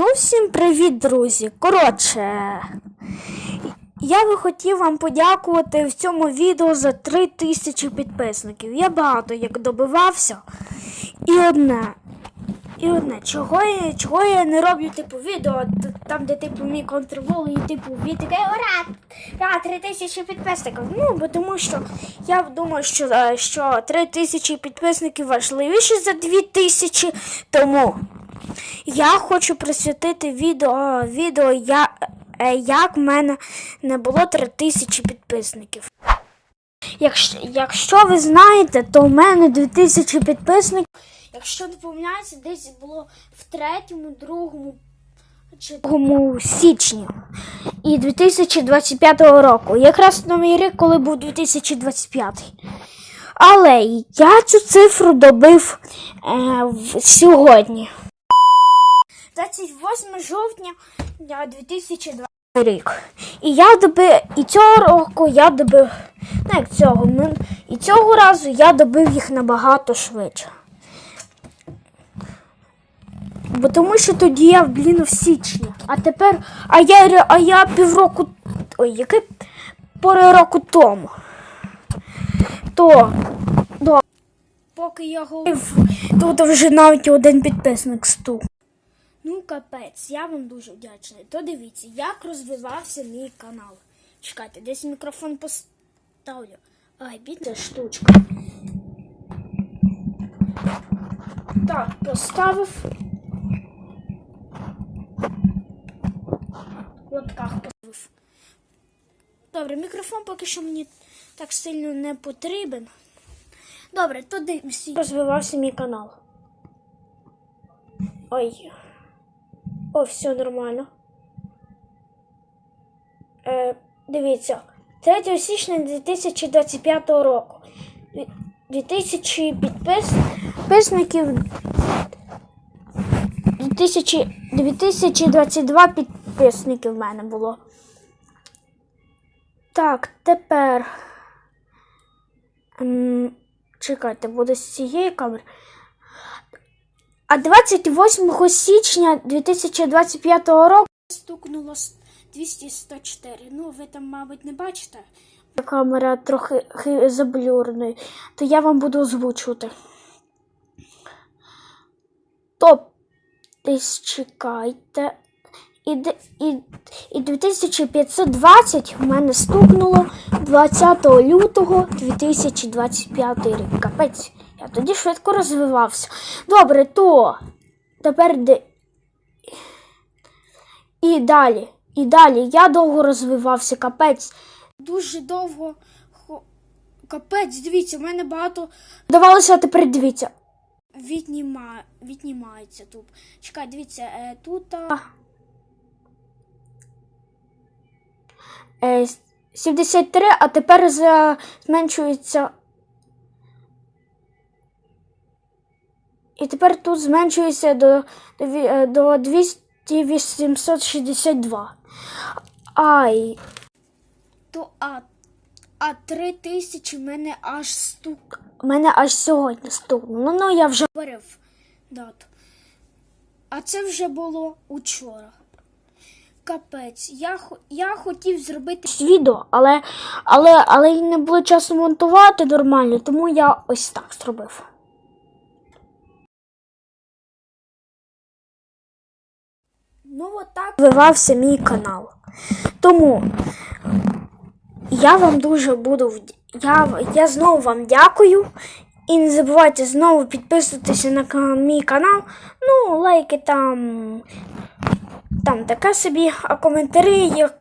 Ну, всім привіт, друзі! Коротше, я би хотів вам подякувати в цьому відео за 3000 підписників. Я багато як добивався. І одне. І одне, чого я, чого я не роблю типу відео, там, де типу мій контрвол і типу такий ура! Ура, 3000 підписників. Ну, бо тому що я думаю, що, е, що 3000 підписників важливіше за 2000, тому я хочу присвятити відео, відео я, е, як в мене не було 3000 підписників. Якщо, якщо ви знаєте, то в мене 2000 підписників. Якщо не помиляюся, десь було в третьому, другому чи другому січні і 2025 року. Якраз новий рік, коли був 2025. Але я цю цифру добив е, в, сьогодні. 28 жовтня 2020 рік. І я добив, і цього року я добив, ну як цього, ну, і цього разу я добив їх набагато швидше. Бо тому що тоді я, блін, в січні. А тепер, а я, а я півроку, ой, який пори року тому. То, до, поки я говорив, тут вже навіть один підписник стук. Ну, капець, я вам дуже вдячний. То дивіться, як розвивався мій канал. Чекайте, десь мікрофон поставлю. Ай, бідна штучка. Так, поставив. Лапках. Добре, мікрофон поки що мені так сильно не потрібен. Добре, то дивимося. Розвивався мій канал. Ой. О, все нормально. Е, дивіться, 3 січня 2025 року. Дві- 2000 підпис... підписників. 2000... 2022 підписники в мене було. Так, тепер. Чекайте, буде з цієї камери. А 28 січня 2025 року стукнуло 204. Ну, ви там, мабуть, не бачите. Камера трохи хи- заблюрений, то я вам буду озвучувати. Топ, десь чекайте. І, і, і 2520 в мене стукнуло 20 лютого 2025 рік. Капець, я тоді швидко розвивався. Добре, то тепер де. І далі. І далі. Я довго розвивався, капець. Дуже довго. Капець, дивіться, в мене багато. Давалося, а тепер дивіться. Відніма... Віднімається тут. Чекай, дивіться, е, тут. А... Е, с- 73, а тепер зменшується. І тепер тут зменшується до, е, до 200 862. Ай. То а, а 3000 мене аж стук. Мене аж сьогодні стукнуло. Ну, я вже говорив дату. А це вже було учора. Капець, я, я хотів зробити відео, але, але, але й не було часу монтувати нормально, тому я ось так зробив. Ну, отак розвивався мій канал. Тому я вам дуже буду я, я знову вам дякую. І не забувайте знову підписуватися на мій канал. Ну, лайки там. Там таке собі, а коментарі, як,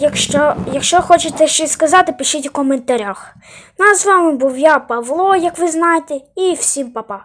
якщо, якщо хочете щось сказати, пишіть у коментарях. Ну а з вами був я, Павло, як ви знаєте, і всім па-па.